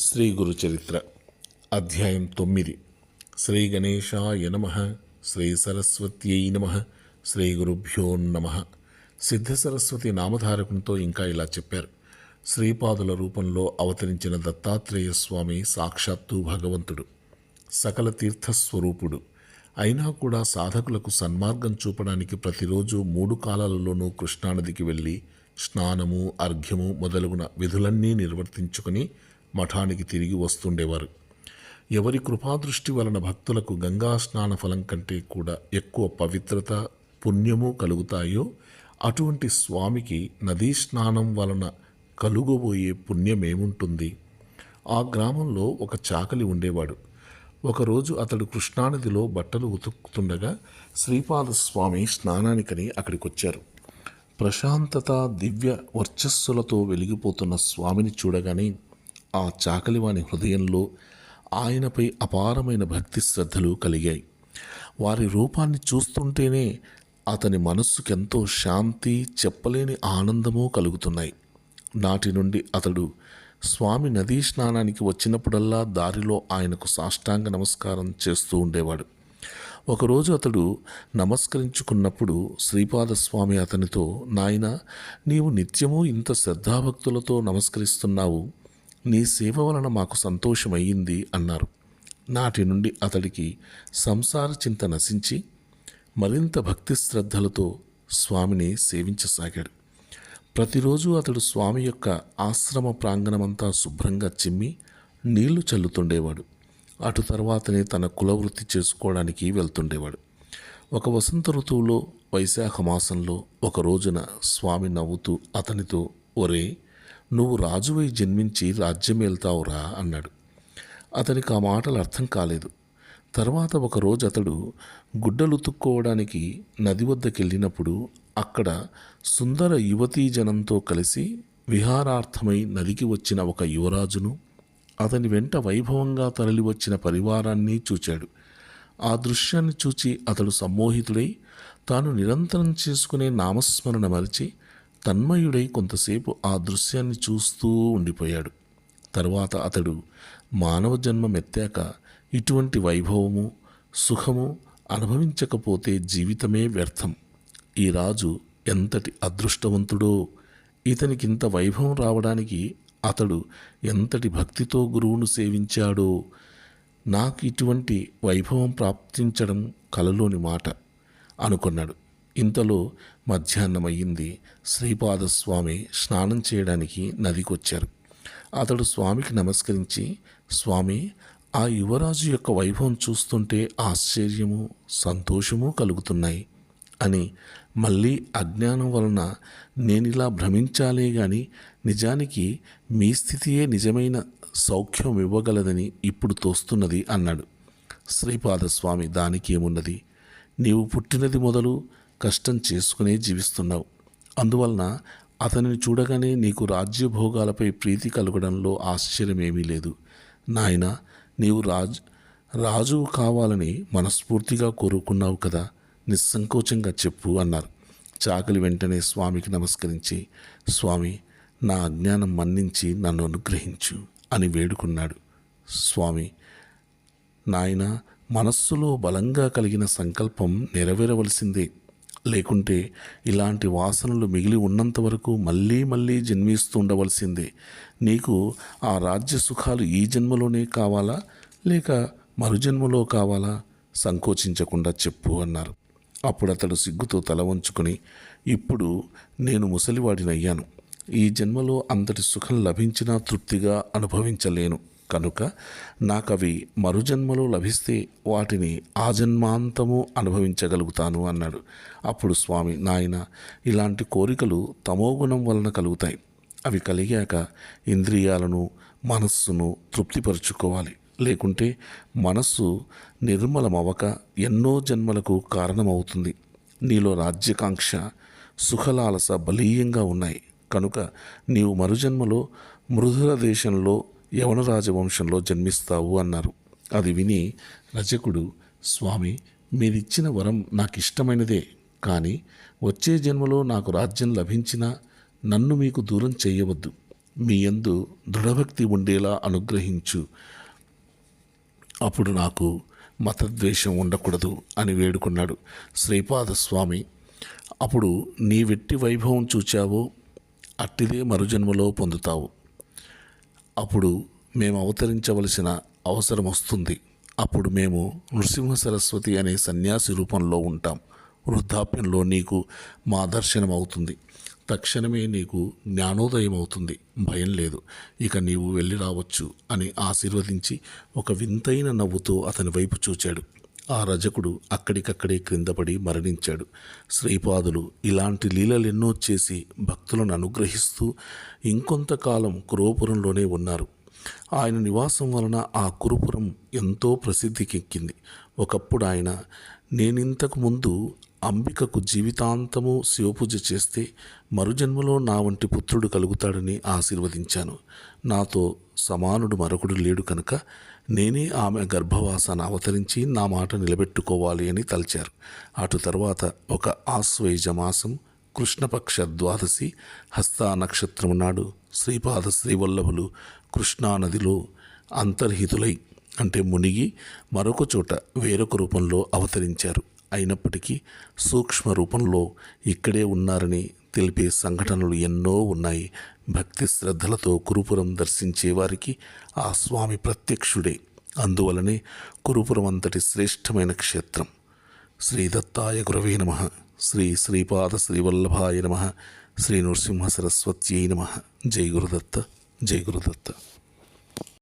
శ్రీ గురు చరిత్ర అధ్యాయం తొమ్మిది. శ్రీ గణేశాయ నమ శ్రీ సరస్వత్యై నమ శ్రీ గురుభ్యో నమ. సిద్ధ సరస్వతి నామధారకంతో ఇంకా ఇలా చెప్పారు. శ్రీపాదుల రూపంలో అవతరించిన దత్తాత్రేయ స్వామి సాక్షాత్తు భగవంతుడు. సకల తీర్థస్వరూపుడు. అయినా కూడా సాధకులకు సన్మార్గం చూపడానికి ప్రతిరోజు మూడు కాలాలలోనూ కృష్ణానదికి వెళ్ళి స్నానము అర్ఘ్యము మొదలగున విధులన్నీ నిర్వర్తించుకుని మఠానికి తిరిగి వస్తుండేవారు. ఎవరి కృపాదృష్టి వలన భక్తులకు గంగా స్నాన ఫలం కంటే కూడా ఎక్కువ పవిత్రత పుణ్యము కలుగుతాయో అటువంటి స్వామికి నదీ స్నానం వలన కలుగబోయే పుణ్యమేముంటుంది? ఆ గ్రామంలో ఒక చాకలి ఉండేవాడు. ఒకరోజు అతడు కృష్ణానదిలో బట్టలు ఉతుకుతుండగా శ్రీపాద స్వామి స్నానానికని అక్కడికొచ్చారు. ప్రశాంతత దివ్య వర్చస్సులతో వెలిగిపోతున్న స్వామిని చూడగానే ఆ చాకలివాని హృదయంలో ఆయనపై అపారమైన భక్తి శ్రద్ధలు కలిగాయి. వారి రూపాన్ని చూస్తుంటేనే అతని మనస్సుకెంతో శాంతి చెప్పలేని ఆనందము కలుగుతున్నాయి. నాటి నుండి అతడు స్వామి నదీ స్నానానికి వచ్చినప్పుడల్లా దారిలో ఆయనకు సాష్టాంగ నమస్కారం చేస్తూ ఉండేవాడు. ఒకరోజు అతడు నమస్కరించుకున్నప్పుడు శ్రీపాదస్వామి అతనితో నాయన నీవు నిత్యము ఇంత శ్రద్ధాభక్తులతో నమస్కరిస్తున్నావు. నీ సేవ వలన మాకు సంతోషమయ్యింది అన్నారు. నాటి నుండి అతడికి సంసార చింత నశించి మరింత భక్తి శ్రద్ధలతో స్వామిని సేవించసాగాడు. ప్రతిరోజు అతడు స్వామి యొక్క ఆశ్రమ ప్రాంగణమంతా శుభ్రంగా చిమ్మి నీళ్ళు చల్లుతుండేవాడు. అటు తర్వాతనే తన కులవృత్తి చేసుకోవడానికి వెళ్తుండేవాడు. ఒక వసంత ఋతువులో వైశాఖ మాసంలో ఒక రోజున స్వామి నవ్వుతూ అతనితో ఒరే నువ్వు రాజువై జన్మించి రాజ్యం వెళ్తావురా అన్నాడు. అతనికి ఆ మాటలు అర్థం కాలేదు. తర్వాత ఒకరోజు అతడు గుడ్డలుతుక్కోవడానికి నది వద్దకు వెళ్ళినప్పుడు అక్కడ సుందర యువతీ జనంతో కలిసి విహారార్థమై నదికి వచ్చిన ఒక యువరాజును అతని వెంట వైభవంగా తరలివచ్చిన పరివారాన్ని చూచాడు. ఆ దృశ్యాన్ని చూచి అతడు సమ్మోహితుడై తాను నిరంతరం చేసుకునే నామస్మరణ మరిచి తన్మయుడై కొంతసేపు ఆ దృశ్యాన్ని చూస్తూ ఉండిపోయాడు. తరువాత అతడు మానవ జన్మం ఎత్తాక ఇటువంటి వైభవము సుఖము అనుభవించకపోతే జీవితమే వ్యర్థం. ఈ రాజు ఎంతటి అదృష్టవంతుడో ఇతనికింత వైభవం రావడానికి అతడు ఎంతటి భక్తితో గురువును సేవించాడో నాకు ఇటువంటి వైభవం ప్రాప్తించడం కలలోని మాట అనుకున్నాడు. ఇంతలో మధ్యాహ్నమయ్యింది. శ్రీపాదస్వామి స్నానం చేయడానికి నదికొచ్చారు. అతడు స్వామికి నమస్కరించి స్వామి ఆ యువరాజు యొక్క వైభవం చూస్తుంటే ఆశ్చర్యము సంతోషము కలుగుతున్నాయి అని మళ్ళీ అజ్ఞానం వలన నేనిలా భ్రమించాలే గాని నిజానికి మీ స్థితియే నిజమైన సౌఖ్యం ఇవ్వగలదని ఇప్పుడు తోస్తున్నది అన్నాడు. శ్రీపాదస్వామి దానికి ఏమున్నది నీవు పుట్టినది మొదలు కష్టం చేసుకునే జీవిస్తున్నావు. అందువలన అతనిని చూడగానే నీకు రాజ్యభోగాలపై ప్రీతి కలగడంలో ఆశ్చర్యమేమీ లేదు. నాయన నీవు రాజు రాజువు కావాలని మనస్ఫూర్తిగా కోరుకున్నావు కదా? నిస్సంకోచంగా చెప్పు అన్నారు. చాకలి వెంటనే స్వామికి నమస్కరించి స్వామి నా అజ్ఞానం మన్నించి నన్ను అనుగ్రహించు అని వేడుకున్నాడు. స్వామి నాయన మనస్సులో బలంగా కలిగిన సంకల్పం నెరవేరవలసిందే. లేకుంటే ఇలాంటి వాసనలు మిగిలి ఉన్నంత వరకు మళ్ళీ మళ్ళీ జన్మిస్తూ ఉండవలసిందే. నీకు ఆ రాజ్య సుఖాలు ఈ జన్మలోనే కావాలా? లేక మరుజన్మలో కావాలా? సంకోచించకుండా చెప్పు అన్నారు. అప్పుడు అతడు సిగ్గుతో తల వంచుకొని ఇప్పుడు నేను ముసలివాడినయ్యాను. ఈ జన్మలో అంతటి సుఖం లభించినా తృప్తిగా అనుభవించలేను. కనుక నాకవి మరుజన్మలో లభిస్తే వాటిని ఆ జన్మాంతము అనుభవించగలుగుతాను అన్నాడు. అప్పుడు స్వామి నాయన ఇలాంటి కోరికలు తమోగుణం వలన కలుగుతాయి. అవి కలిగాక ఇంద్రియాలను మనస్సును తృప్తిపరుచుకోవాలి. లేకుంటే మనస్సు నిర్మలమవక ఎన్నో జన్మలకు కారణమవుతుంది. నీలో రాజ్యకాంక్ష సుఖలాలస బలీయంగా ఉన్నాయి. కనుక నీవు మరుజన్మలో మృదుల దేశంలో యవన రాజవంశంలో జన్మిస్తావు అన్నారు. అది విని రజకుడు స్వామి మీరిచ్చిన వరం నాకు ఇష్టమైనదే కానీ వచ్చే జన్మలో నాకు రాజ్యం లభించినా నన్ను మీకు దూరం చేయవద్దు. మీ యందు దృఢభక్తి ఉండేలా అనుగ్రహించు. అప్పుడు నాకు మతద్వేషం ఉండకూడదు అని వేడుకున్నాడు. శ్రీపాద స్వామి అప్పుడు నీ వెట్టి వైభవం చూచావో అట్టిదే మరుజన్మలో పొందుతావు. అప్పుడు మేము అవతరించవలసిన అవసరం వస్తుంది. అప్పుడు మేము నృసింహ సరస్వతి అనే సన్యాసి రూపంలో ఉంటాం. వృద్ధాప్యంలో నీకు మా దర్శనం అవుతుంది తక్షణమే నీకు జ్ఞానోదయం అవుతుంది భయం లేదు. ఇక నీవు వెళ్ళి రావచ్చు అని ఆశీర్వదించి ఒక వింతైన నవ్వుతో అతని వైపు చూచాడు. ఆ రజకుడు అక్కడికక్కడే క్రిందపడి మరణించాడు. శ్రీపాదులు ఇలాంటి లీలలెన్నో చేసి భక్తులను అనుగ్రహిస్తూ ఇంకొంతకాలం కురోపురంలోనే ఉన్నారు. ఆయన నివాసం వలన ఆ కురుపురం ఎంతో ప్రసిద్ధికెక్కింది. ఒకప్పుడు ఆయన నేనింతకు ముందు అంబికకు జీవితాంతము శివపూజ చేస్తే మరుజన్మలో నా వంటి పుత్రుడు కలుగుతాడని ఆశీర్వదించాను. నాతో సమానుడు మరొకడు లేడు కనుక నేనే ఆమె గర్భవాసాన్ని అవతరించి నా మాట నిలబెట్టుకోవాలి అని తలచారు. అటు తర్వాత ఒక ఆశ్వేజ మాసం కృష్ణపక్ష ద్వాదశి హస్తా నక్షత్రం నాడు శ్రీపాద శ్రీవల్లభులు కృష్ణానదిలో అంతర్హితులై అంటే మునిగి మరొక చోట వేరొక రూపంలో అవతరించారు. అయినప్పటికీ సూక్ష్మ రూపంలో ఇక్కడే ఉన్నారని తెలిపే సంఘటనలు ఎన్నో ఉన్నాయి. భక్తి శ్రద్ధలతో కురుపురం దర్శించే వారికి ఆ స్వామి ప్రత్యక్షుడే. అందువలనే కురుపురం అంతటి శ్రేష్టమైన క్షేత్రం. శ్రీ దత్తాయ గురవే నమ. శ్రీ శ్రీపాద శ్రీవల్లభాయ నమ. శ్రీ నృసింహ సరస్వత్యై నమ. జై గురుదత్త జై గురుదత్త.